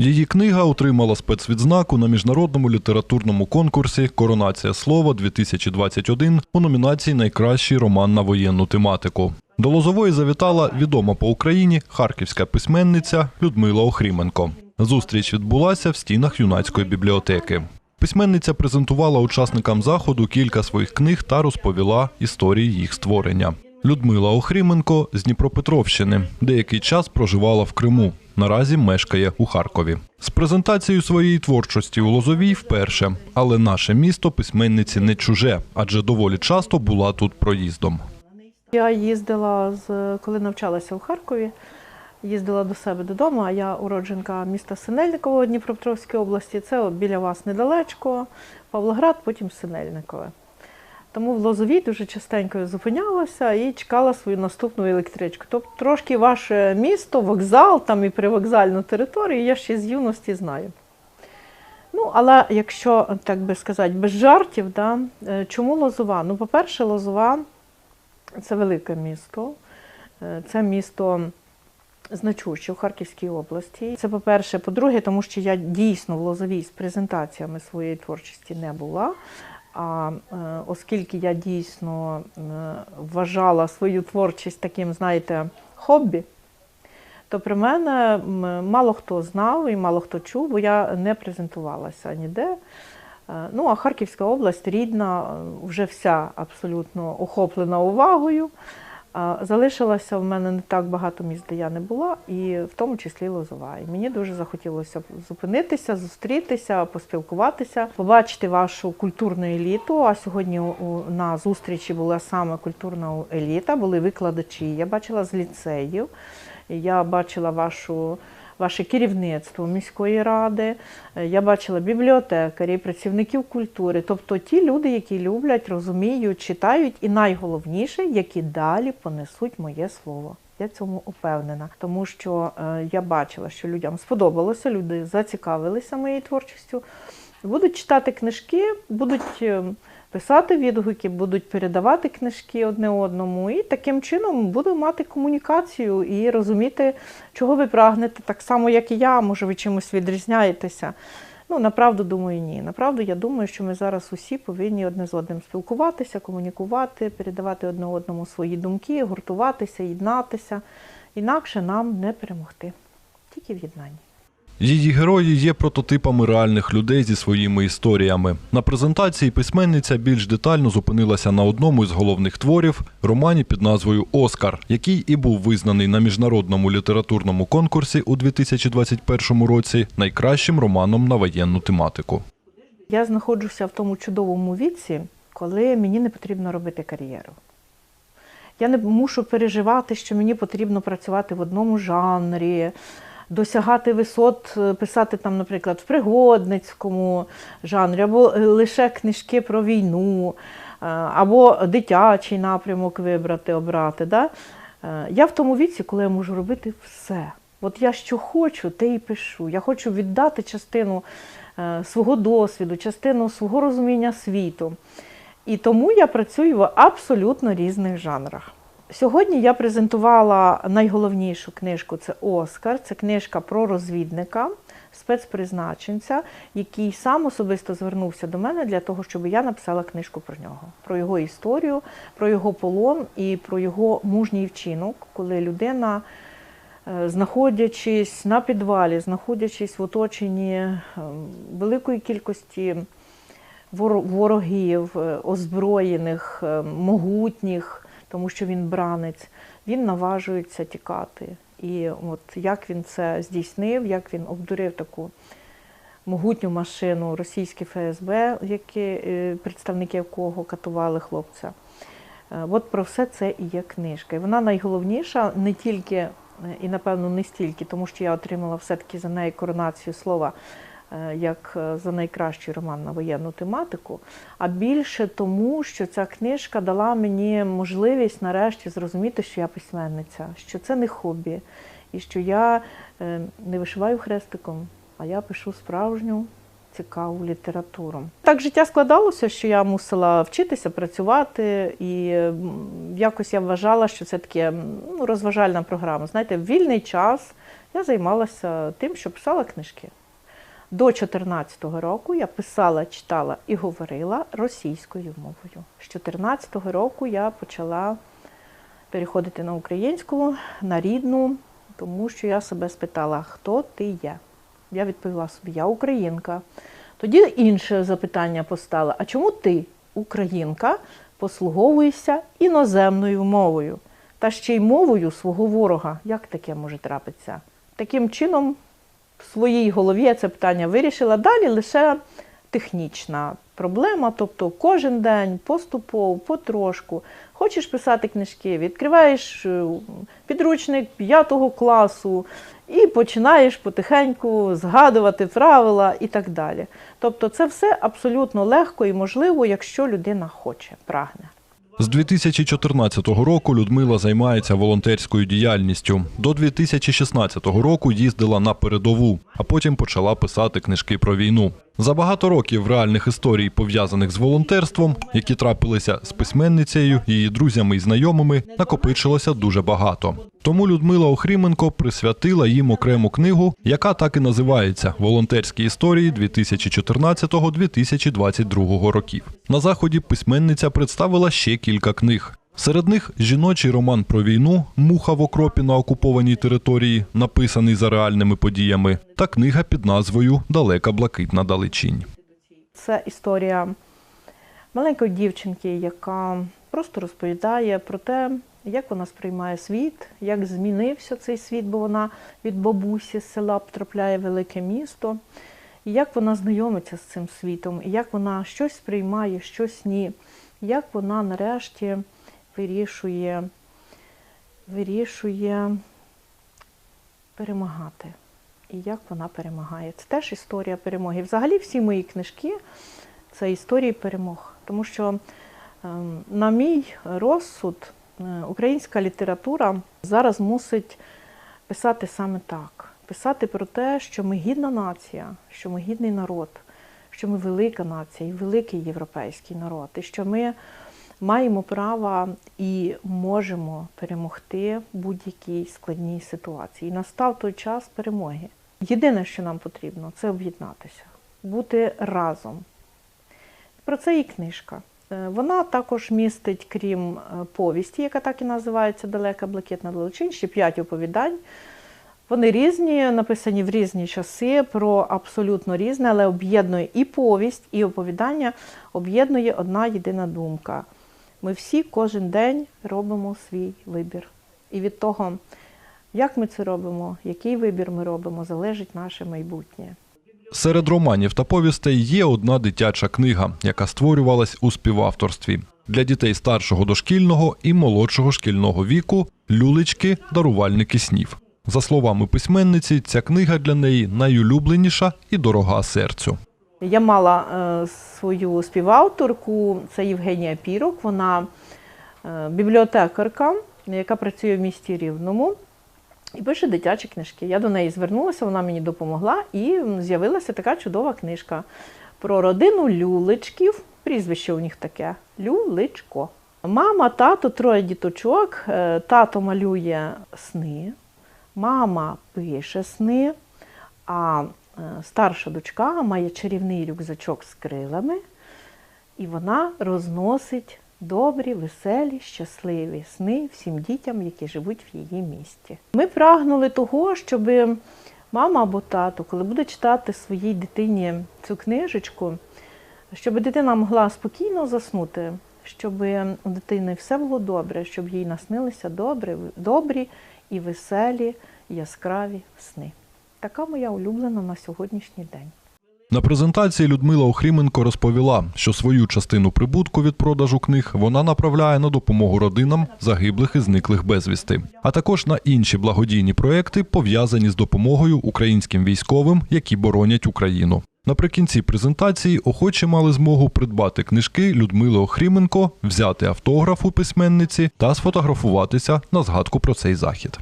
Її книга отримала спецвідзнаку на міжнародному літературному конкурсі Коронація слова 2021 у номінації Найкращий роман на воєнну тематику. До Лозової завітала відома по Україні харківська письменниця Людмила Охріменко. Зустріч відбулася в стінах юнацької бібліотеки. Письменниця презентувала учасникам заходу кілька своїх книг та розповіла історії їх створення. Людмила Охріменко з Дніпропетровщини деякий час проживала в Криму. Наразі мешкає у Харкові. З презентацією своєї творчості у Лозовій вперше, але наше місто письменниці не чуже, адже доволі часто була тут проїздом. Я їздила з коли навчалася у Харкові. Їздила до себе додому, а я уродженка міста Синельниково Дніпропетровської області. Це біля вас недалечко, Павлоград, потім Синельникове. Тому в Лозовій дуже частенько зупинялася і чекала свою наступну електричку. Тобто трошки ваше місто, вокзал там і привокзальну територію я ще з юності знаю. Ну, але якщо так би сказати, без жартів, да, е, чому Лозова? Ну, по-перше, Лозова це велике місто. Е, Це місто значуще у Харківській області. Це по-перше. По-друге, тому що я дійсно в Лозовій з презентаціями своєї творчості не була. А е, оскільки я дійсно е, вважала свою творчість таким, знаєте, хобі, то про мене мало хто знав і мало хто чув, бо я не презентувалася ніде. Е, Ну, а Харківська область рідна, вже вся абсолютно охоплена увагою. Залишилося в мене не так багато місць, де я не була, і в тому числі Лозова. І мені дуже захотілося зупинитися, зустрітися, поспілкуватися, побачити вашу культурну еліту. А сьогодні на зустрічі була саме культурна еліта, були викладачі. Я бачила з ліцеїв, я бачила вашу. Ваше керівництво міської ради, е, я бачила бібліотекарів, працівників культури, тобто ті люди, які люблять, розуміють, читають, і найголовніше, які далі понесуть моє слово. Я цьому упевнена, тому що е, я бачила, що людям сподобалося, люди зацікавилися моєю творчістю, будуть читати книжки, будуть е, писати відгуки, будуть передавати книжки одне одному, і таким чином буду мати комунікацію і розуміти, чого ви прагнете, так само, як і я, може, ви чимось відрізняєтеся. Ну, направду думаю, ні. Направду, я думаю, що ми зараз усі повинні одне з одним спілкуватися, комунікувати, передавати одне одному свої думки, гуртуватися, єднатися. Інакше нам не перемогти. Тільки в єднанні. Її герої є прототипами реальних людей зі своїми історіями. На презентації письменниця більш детально зупинилася на одному із головних творів романі під назвою Оскар, який і був визнаний на міжнародному літературному конкурсі у 2021 році найкращим романом на воєнну тематику. Я знаходжуся в тому чудовому віці, коли мені не потрібно робити кар'єру. Я не мушу переживати, що мені потрібно працювати в одному жанрі, досягати висот, е, писати там, наприклад, в пригодницькому жанрі, або е, лише книжки про війну, е, або дитячий напрямок вибрати, обрати. Да? Я в тому віці, коли я можу робити все. От я що хочу, те і пишу. Я хочу віддати частину свого досвіду, частину свого розуміння світу. І тому я працюю в абсолютно різних жанрах. Сьогодні я презентувала найголовнішу книжку це Оскар. Це книжка про розвідника, спецпризначенця, який сам особисто звернувся до мене для того, щоб я написала книжку про нього, про його історію, про його полон і про його мужній вчинок, коли людина, е, знаходячись на підвалі, знаходячись в оточенні е, великої кількості вор- ворогів, е, озброєних, могутніх, тому що він бранець, він наважується тікати. І от як він це здійснив, як він обдурив таку могутню машину російське ФСБ, які, е, представники якого катували хлопця. Е, От про все це і є книжка. І вона найголовніша не тільки, е, і напевно не стільки, тому що я отримала все-таки за неї коронацію слова як е, за найкращий роман на воєнну тематику, а більше тому, що ця книжка дала мені можливість нарешті зрозуміти, що я письменниця, що це не хобі, і що я е, не вишиваю хрестиком, а я пишу справжню цікаву літературу. Так життя складалося, що я мусила вчитися, працювати, і якось я вважала, що це таке ну, розважальна програма. Знаєте, в вільний час я займалася тим, що писала книжки. До 2014 року я писала, читала і говорила російською мовою. З 2014 року я почала переходити на українську, на рідну, тому що я себе спитала, хто ти є. Я відповіла собі, я українка. Тоді інше запитання постало: а чому ти, українка, послуговуєшся іноземною мовою? Та ще й мовою свого ворога. Як таке може трапитися? Таким чином, в своїй голові я це питання вирішила. Далі лише технічна проблема, тобто кожен день поступово, потрошку. Хочеш писати книжки, відкриваєш е, підручник 5 класу і починаєш потихеньку згадувати правила і так далі. Тобто це все абсолютно легко і можливо, якщо людина хоче, прагне. З 2014 року Людмила займається волонтерською діяльністю. До 2016 року їздила на передову, а потім почала писати книжки про війну. За багато років реальних історій, пов'язаних з волонтерством, які трапилися з письменницею, її друзями і знайомими, накопичилося дуже багато. Тому Людмила Охріменко присвятила їм окрему книгу, яка так і називається Волонтерські історії 2014-2022 років. На заході письменниця представила ще кілька книг. Серед них жіночий роман про війну Муха в окропі на окупованій території, написаний за реальними подіями, та книга під назвою Далека блакитна далечінь. Це історія маленької дівчинки, яка просто розповідає про те, як вона сприймає світ, як змінився цей світ, бо вона від бабусі з села потрапляє в велике місто, і як вона знайомиться з цим світом, і як вона щось сприймає, щось ні, як вона нарешті вирішує, вирішує перемагати. І як вона перемагає. Це теж історія перемоги. Взагалі всі мої книжки це історії перемог. Тому що, ем, на мій розсуд, е, українська література зараз мусить писати саме так. Писати про те, що ми гідна нація, що ми гідний народ, що ми велика нація і великий європейський народ, і що ми маємо право і можемо перемогти будь-якій складній ситуації. Настав той час перемоги. Єдине, що нам потрібно, це об'єднатися, бути разом. Про це і книжка. Е, Вона також містить, крім е, повісті, яка так і називається Далека блакитна далечин, ще п'ять оповідань. Вони різні, написані в різні часи, про абсолютно різне, але об'єднує і повість, і оповідання об'єднує одна єдина думка. Ми всі кожен день робимо свій вибір. І від того, як ми це робимо, який вибір ми робимо, залежить наше майбутнє. Серед романів та повістей є одна дитяча книга, яка створювалась у співавторстві для дітей старшого дошкільного і молодшого шкільного віку люлечки, дарувальники снів. За словами письменниці, ця книга для неї найулюбленіша і дорога серцю. Я мала е, свою співавторку, це Євгенія Пірок. Вона е, бібліотекарка, яка працює в місті Рівному і пише дитячі книжки. Я до неї звернулася, вона мені допомогла, і з'явилася така чудова книжка про родину люлечків. Прізвище у них таке Люлечко. Мама, тато, троє діточок. Е, Тато малює сни, мама пише сни, а старша дочка має чарівний рюкзачок з крилами, і вона розносить добрі, веселі, щасливі сни всім дітям, які живуть в її місті. Ми прагнули того, щоб мама або тато, коли буде читати своїй дитині цю книжечку, щоб дитина могла спокійно заснути, щоб у дитини все було добре, щоб їй наснилися добрі, добрі і веселі, яскраві сни. Така моя улюблена на сьогоднішній день. На презентації Людмила Охріменко розповіла, що свою частину прибутку від продажу книг вона направляє на допомогу родинам загиблих і зниклих безвісти, а також на інші благодійні проекти, пов'язані з допомогою українським військовим, які боронять Україну. Наприкінці презентації охочі мали змогу придбати книжки Людмили Охріменко, взяти автограф у письменниці та сфотографуватися на згадку про цей захід.